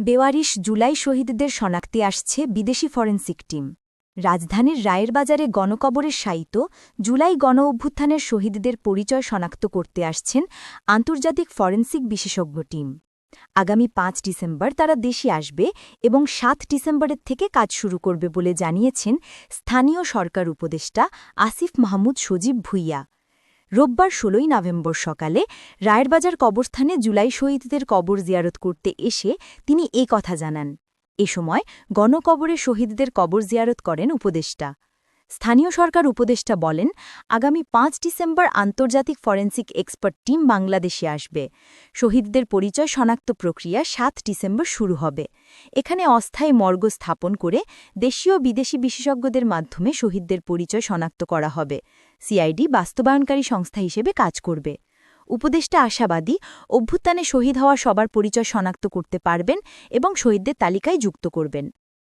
বেওয়ারিশ জুলাই শহীদদের শনাক্তে আসছে বিদেশি ফরেন্সিক টিম। রাজধানীর রায়ের বাজারে গণকবরের সাইত জুলাই গণ অভ্যুত্থানের শহীদদের পরিচয় শনাক্ত করতে আসছেন আন্তর্জাতিক ফরেন্সিক বিশেষজ্ঞ টিম। আগামী পাঁচ ডিসেম্বর তারা দেশে আসবে এবং সাত ডিসেম্বরের থেকে কাজ শুরু করবে বলে জানিয়েছেন স্থানীয় সরকার উপদেষ্টা আসিফ মাহমুদ সজীব ভুইয়া। রোববার ষোলোই নভেম্বর সকালে রায়েরবাজার কবরস্থানে জুলাই শহীদদের কবর জিয়ারত করতে এসে তিনি এ কথা জানান। এ সময় গণকবরে শহীদদের কবর জিয়ারত করেন উপদেষ্টা। স্থানীয় সরকার উপদেষ্টা বলেন, আগামী পাঁচ ডিসেম্বর আন্তর্জাতিক ফরেন্সিক এক্সপার্ট টিম বাংলাদেশে আসবে। শহীদদের পরিচয় শনাক্ত প্রক্রিয়া সাত ডিসেম্বর শুরু হবে। এখানে অস্থায়ী মর্গ স্থাপন করে দেশীয় বিদেশি বিশেষজ্ঞদের মাধ্যমে শহীদদের পরিচয় শনাক্ত করা হবে। সিআইডি বাস্তবায়নকারী সংস্থা হিসেবে কাজ করবে। উপদেষ্টা আশাবাদী, অভ্যুত্থানে শহীদ হওয়া সবার পরিচয় শনাক্ত করতে পারবেন এবং শহীদদের তালিকায় যুক্ত করবেন।